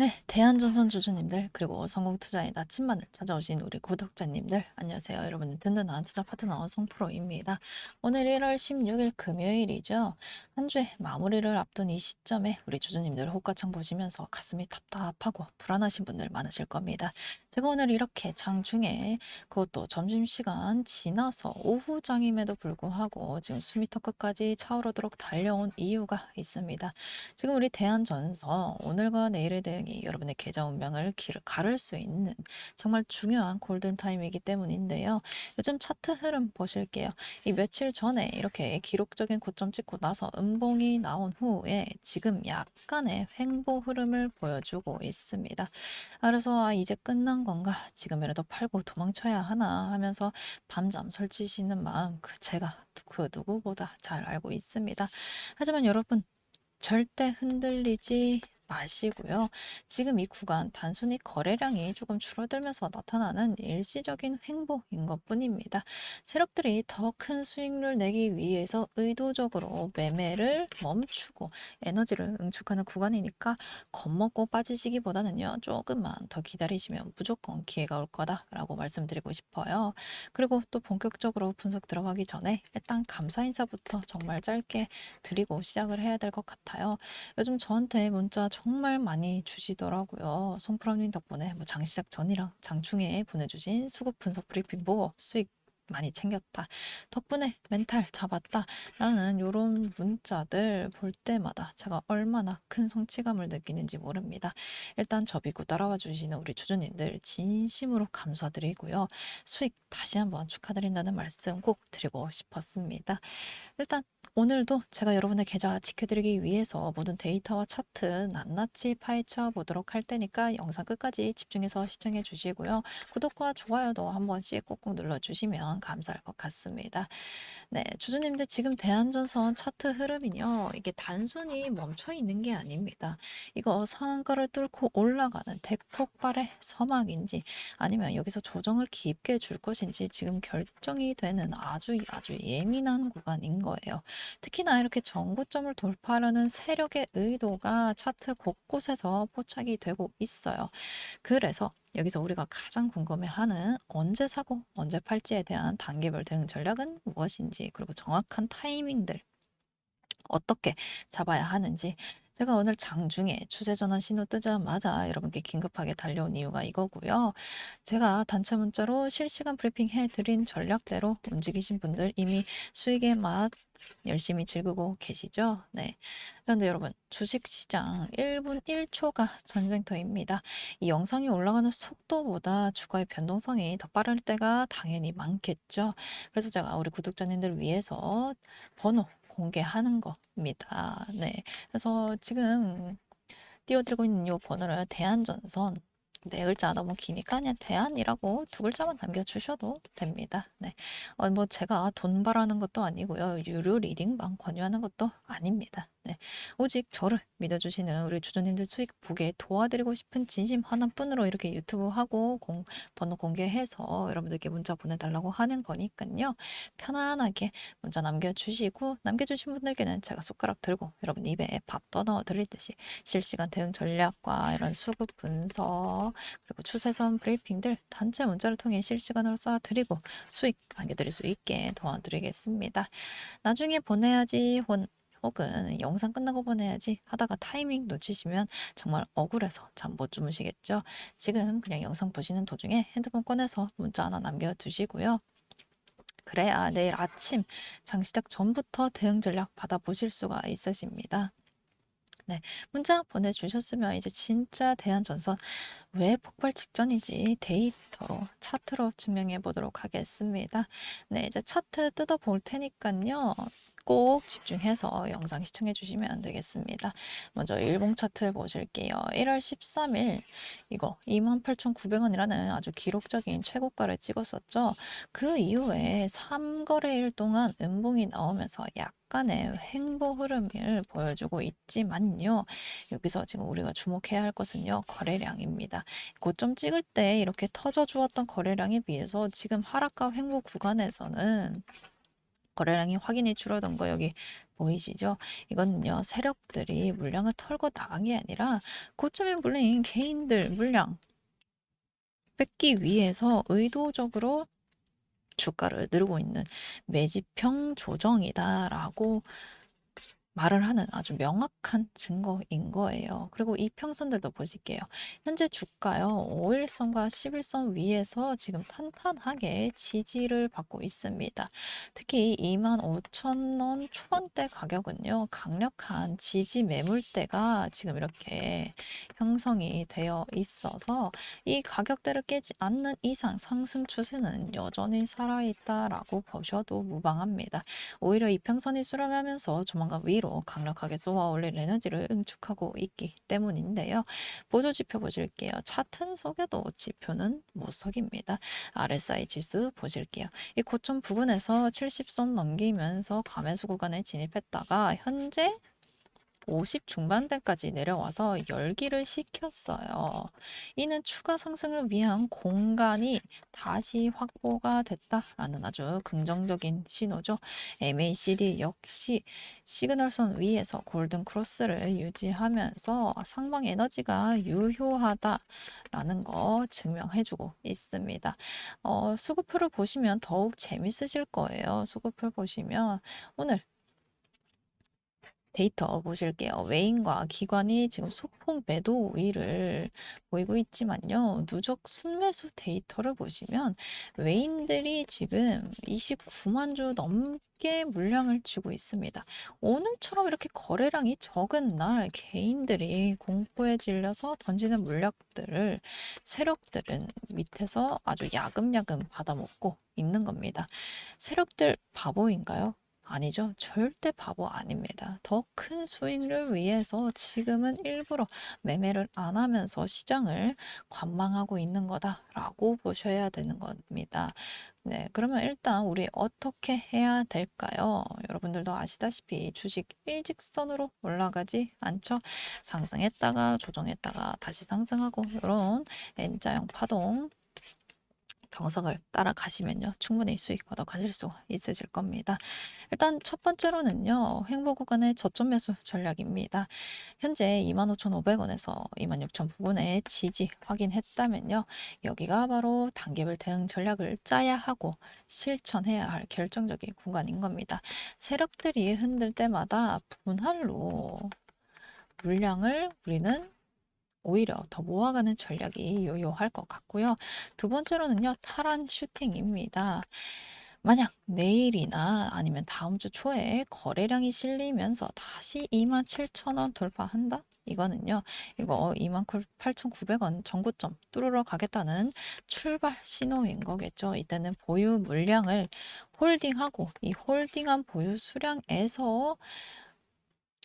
네, 대한전선 주주님들 그리고 성공투자의 나침반을 찾아오신 우리 구독자님들 안녕하세요. 여러분의 든든한 투자 파트너 송프로입니다. 오늘 1월 16일 금요일이죠. 한 주의 마무리를 앞둔 이 시점에 우리 주주님들 호가창 보시면서 가슴이 답답하고 불안하신 분들 많으실 겁니다. 제가 오늘 이렇게 장중에 그것도 점심시간 지나서 오후장임에도 불구하고 지금 수미터 끝까지 차오르도록 달려온 이유가 있습니다. 지금 우리 대한전선 오늘과 내일의 대응 이 여러분의 계좌 운명을 길- 가를 수 있는 정말 중요한 골든 타임이기 때문인데요. 요즘 차트 흐름 보실게요. 이 며칠 전에 이렇게 기록적인 고점 찍고 나서 음봉이 나온 후에 지금 약간의 횡보 흐름을 보여주고 있습니다. 아, 그래서 아, 이제 끝난 건가? 지금이라도 팔고 도망쳐야 하나 하면서 밤잠 설치시는 마음 그 제가 그 누구보다 잘 알고 있습니다. 하지만 여러분 절대 흔들리지 마시고요. 지금 이 구간 단순히 거래량이 조금 줄어들면서 나타나는 일시적인 횡보인 것 뿐입니다. 세력들이 더 큰 수익률 내기 위해서 의도적으로 매매를 멈추고 에너지를 응축하는 구간이니까 겁먹고 빠지시기보다는요, 조금만 더 기다리시면 무조건 기회가 올 거다라고 말씀드리고 싶어요. 그리고 또 본격적으로 분석 들어가기 전에 일단 감사 인사부터 정말 짧게 드리고 시작을 해야 될 것 같아요. 요즘 저한테 문자 정말 많이 주시더라고요. 송프로님 덕분에 뭐 장시작 전이랑 장중에 보내주신 수급 분석 브리핑 보고 수익 많이 챙겼다. 덕분에 멘탈 잡았다. 라는 요런 문자들 볼 때마다 제가 얼마나 큰 성취감을 느끼는지 모릅니다. 일단 저 믿고 따라와 주시는 우리 주주님들 진심으로 감사드리고요. 수익 다시 한번 축하드린다는 말씀 꼭 드리고 싶었습니다. 일단 오늘도 제가 여러분의 계좌 지켜드리기 위해서 모든 데이터와 차트 낱낱이 파헤쳐 보도록 할 테니까 영상 끝까지 집중해서 시청해 주시고요. 구독과 좋아요도 한 번씩 꼭꼭 눌러 주시면 감사할 것 같습니다. 네, 주주님들 지금 대한전선 차트 흐름이요. 이게 단순히 멈춰 있는 게 아닙니다. 이거 상한가를 뚫고 올라가는 대폭발의 서막인지 아니면 여기서 조정을 깊게 줄 것인지 지금 결정이 되는 아주 아주 예민한 구간인 거예요. 특히나 이렇게 정고점을 돌파하려는 세력의 의도가 차트 곳곳에서 포착이 되고 있어요. 그래서 여기서 우리가 가장 궁금해하는 언제 사고 언제 팔지에 대한 단계별 대응 전략은 무엇인지 그리고 정확한 타이밍들 어떻게 잡아야 하는지 제가 오늘 장중에 추세 전환 신호 뜨자마자 여러분께 긴급하게 달려온 이유가 이거고요. 제가 단체 문자로 실시간 브리핑 해드린 전략대로 움직이신 분들 이미 수익의 맛 열심히 즐기고 계시죠? 네. 그런데 여러분, 주식시장 1분 1초가 전쟁터입니다. 이 영상이 올라가는 속도보다 주가의 변동성이 더 빠를 때가 당연히 많겠죠. 그래서 제가 우리 구독자님들 위해서 번호 공개하는 겁니다. 네. 그래서 지금 띄워드리고 있는 이 번호를 대한전선 네 글자 너무 기니까 그냥 대안이라고 두 글자만 남겨주셔도 됩니다. 네. 어, 뭐 제가 돈 바라는 것도 아니고요. 유료 리딩방 권유하는 것도 아닙니다. 네. 오직 저를 믿어주시는 우리 주주님들 수익 보게 도와드리고 싶은 진심 하나뿐으로 이렇게 유튜브 하고 공, 번호 공개해서 여러분들께 문자 보내달라고 하는 거니까요. 편안하게 문자 남겨주시고 남겨주신 분들께는 제가 숟가락 들고 여러분 입에 밥 떠넣어 드릴 듯이 실시간 대응 전략과 이런 수급 분석 그리고 추세선 브리핑들 단체 문자를 통해 실시간으로 쏴드리고 수익 안겨드릴 수 있게 도와드리겠습니다. 나중에 보내야지 혼, 혹은 영상 끝나고 보내야지 하다가 타이밍 놓치시면 정말 억울해서 잠 못 주무시겠죠. 지금 그냥 영상 보시는 도중에 핸드폰 꺼내서 문자 하나 남겨두시고요. 그래야 내일 아침 장 시작 전부터 대응 전략 받아보실 수가 있으십니다. 네, 문자 보내주셨으면 이제 진짜 대한전선 왜 폭발 직전인지 데이터로 차트로 증명해 보도록 하겠습니다. 네, 이제 차트 뜯어 볼 테니까요. 꼭 집중해서 영상 시청해 주시면 되겠습니다. 먼저 일봉 차트 보실게요. 1월 13일 이거 28,900원이라는 아주 기록적인 최고가를 찍었었죠. 그 이후에 3거래일 동안 음봉이 나오면서 약간의 횡보 흐름을 보여주고 있지만요. 여기서 지금 우리가 주목해야 할 것은요. 거래량입니다. 고점 찍을 때 이렇게 터져 주었던 거래량에 비해서 지금 하락과 횡보 구간에서는 거래량이 확연히 줄어든 거 여기 보이시죠? 이거는요 세력들이 물량을 털고 나간 게 아니라 고점에 물린 개인들 물량 뺏기 위해서 의도적으로 주가를 누르고 있는 매집형 조정이다라고 말을 하는 아주 명확한 증거인 거예요. 그리고 이 평선들도 보실게요. 현재 주가요, 5일선과 11선 위에서 지금 탄탄하게 지지를 받고 있습니다. 특히 25,000원 초반대 가격은요, 강력한 지지 매물대가 지금 이렇게 형성이 되어 있어서 이 가격대를 깨지 않는 이상 상승 추세는 여전히 살아있다라고 보셔도 무방합니다. 오히려 이평선이 수렴하면서 조만간 위로 강력하게 쏘아 올릴 에너지를 응축하고 있기 때문인데요. 보조 지표 보실게요. 차트 속에도 지표는 못 속입니다. RSI 지수 보실게요. 이 고점 부근에서 70선 넘기면서 감매수 구간에 진입했다가 현재 50 중반대까지 내려와서 열기를 식혔어요. 이는 추가 상승을 위한 공간이 다시 확보가 됐다라는 아주 긍정적인 신호죠. MACD 역시 시그널선 위에서 골든 크로스를 유지하면서 상방 에너지가 유효하다라는 거 증명해주고 있습니다. 어, 수급표를 보시면 더욱 재밌으실 거예요. 수급표 보시면 오늘 데이터 보실게요. 외인과 기관이 지금 소폭 매도 우위를 보이고 있지만요. 누적 순매수 데이터를 보시면 외인들이 지금 29만 주 넘게 물량을 쥐고 있습니다. 오늘처럼 이렇게 거래량이 적은 날 개인들이 공포에 질려서 던지는 물량들을 세력들은 밑에서 아주 야금야금 받아먹고 있는 겁니다. 세력들 바보인가요? 아니죠. 절대 바보 아닙니다. 더 큰 수익을 위해서 지금은 일부러 매매를 안 하면서 시장을 관망하고 있는 거다라고 보셔야 되는 겁니다. 네, 그러면 일단 우리 어떻게 해야 될까요? 여러분들도 아시다시피 주식 일직선으로 올라가지 않죠? 상승했다가 조정했다가 다시 상승하고 이런 N자형 파동 정석을 따라가시면요. 충분히 수익 얻어 가실 수 있으실 겁니다. 일단 첫 번째로는요. 행보 구간의 저점 매수 전략입니다. 현재 25,500원에서 26,000 부근에 지지 확인했다면요. 여기가 바로 단계별 대응 전략을 짜야 하고 실천해야 할 결정적인 구간인 겁니다. 세력들이 흔들 때마다 분할로 물량을 우리는 오히려 더 모아가는 전략이 유효할 것 같고요. 두 번째로는요, 탈환 슈팅입니다. 만약 내일이나 아니면 다음 주 초에 거래량이 실리면서 다시 27,000원 돌파한다? 이거는요, 이거 28,900원 전고점 뚫으러 가겠다는 출발 신호인 거겠죠. 이때는 보유 물량을 홀딩하고 이 홀딩한 보유 수량에서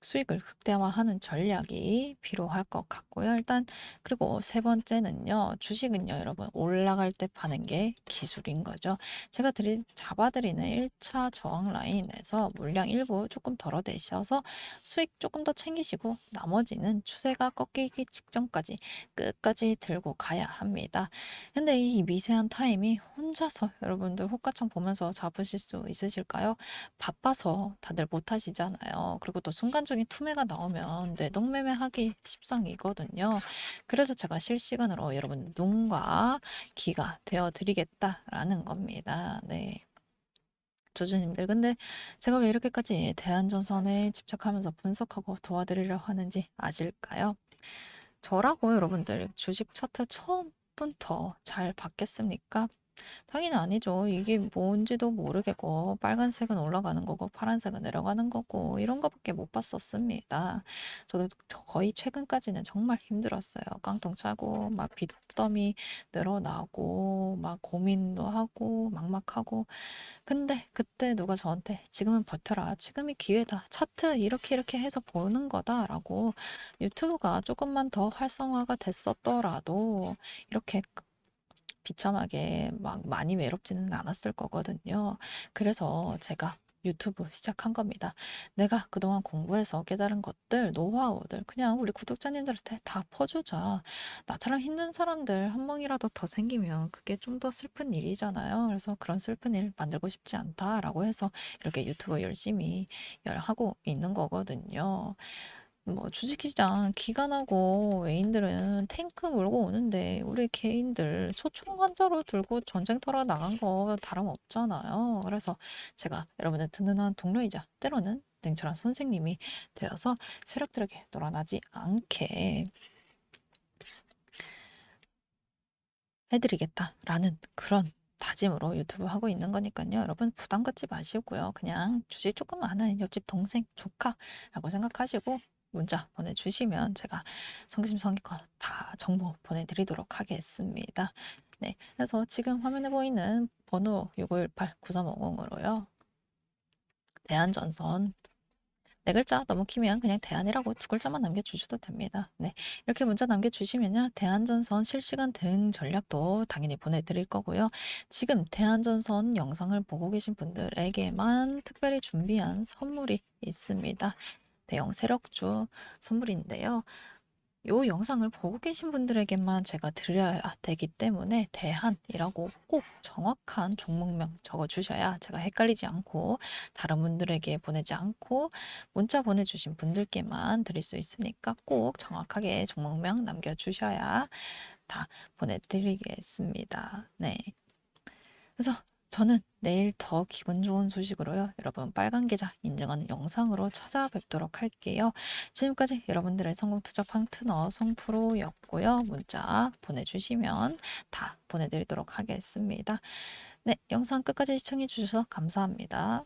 수익을 극대화하는 전략이 필요할 것 같고요. 일단 그리고 세 번째는요. 주식은요, 여러분 올라갈 때 파는 게 기술인 거죠. 제가 드리 잡아드리는 1차 저항 라인에서 물량 일부 조금 덜어내셔서 수익 조금 더 챙기시고 나머지는 추세가 꺾이기 직전까지 끝까지 들고 가야 합니다. 근데 이 미세한 타임이 혼자서 여러분들 호가창 보면서 잡으실 수 있으실까요? 바빠서 다들 못 하시잖아요. 그리고 또 순간적인 투매가 나오면 뇌동매매하기 십상이거든요. 그래서 제가 실시간으로 여러분 눈과 귀가 되어 드리겠다라는 겁니다. 네. 주주님들, 근데 제가 왜 이렇게까지 대한전선에 집착하면서 분석하고 도와드리려 하는지 아실까요? 저라고 여러분들 주식 차트 처음부터 잘 봤겠습니까? 당연히 아니죠. 이게 뭔지도 모르겠고 빨간색은 올라가는 거고 파란색은 내려가는 거고 이런 거밖에 못 봤었습니다. 저도 거의 최근까지는 정말 힘들었어요. 깡통 차고 막 빚더미 늘어나고 막 고민도 하고 막막하고 근데 그때 누가 저한테 지금은 버텨라. 지금이 기회다. 차트 이렇게 이렇게 해서 보는 거다라고 유튜브가 조금만 더 활성화가 됐었더라도 이렇게 비참하게 막 많이 외롭지는 않았을 거거든요. 그래서 제가 유튜브 시작한 겁니다. 내가 그동안 공부해서 깨달은 것들, 노하우들 그냥 우리 구독자님들한테 다 퍼주자. 나처럼 힘든 사람들 한 명이라도 더 생기면 그게 좀 더 슬픈 일이잖아요. 그래서 그런 슬픈 일 만들고 싶지 않다라고 해서 이렇게 유튜브 열심히 열 하고 있는 거거든요. 뭐 주식시장 기관하고 외인들은 탱크 몰고 오는데 우리 개인들 소총 관자로 들고 전쟁터로 나간 거 다름없잖아요. 그래서 제가 여러분의 든든한 동료이자 때로는 냉철한 선생님이 되어서 세력들에게 놀아나지 않게 해드리겠다라는 그런 다짐으로 유튜브 하고 있는 거니까요. 여러분 부담 갖지 마시고요. 그냥 주식 조금 아는 옆집 동생, 조카라고 생각하시고 문자 보내주시면 제가 성심성의껏 다 정보 보내드리도록 하겠습니다. 네, 그래서 지금 화면에 보이는 번호 6518-9350으로요. 대한전선 네 글자 너무 키면 그냥 대안이라고 두 글자만 남겨주셔도 됩니다. 네, 이렇게 문자 남겨주시면요. 대한전선 실시간 대응 전략도 당연히 보내드릴 거고요. 지금 대한전선 영상을 보고 계신 분들에게만 특별히 준비한 선물이 있습니다. 대형 세력주 선물인데요. 요 영상을 보고 계신 분들에게만 제가 드려야 되기 때문에 대한이라고 꼭 정확한 종목명 적어 주셔야 제가 헷갈리지 않고 다른 분들에게 보내지 않고 문자 보내주신 분들께만 드릴 수 있으니까 꼭 정확하게 종목명 남겨주셔야 다 보내드리겠습니다. 네. 그래서 저는 내일 더 기분 좋은 소식으로요. 여러분 빨간 계좌 인증하는 영상으로 찾아뵙도록 할게요. 지금까지 여러분들의 성공 투자 파트너 송프로였고요. 문자 보내주시면 다 보내드리도록 하겠습니다. 네, 영상 끝까지 시청해 주셔서 감사합니다.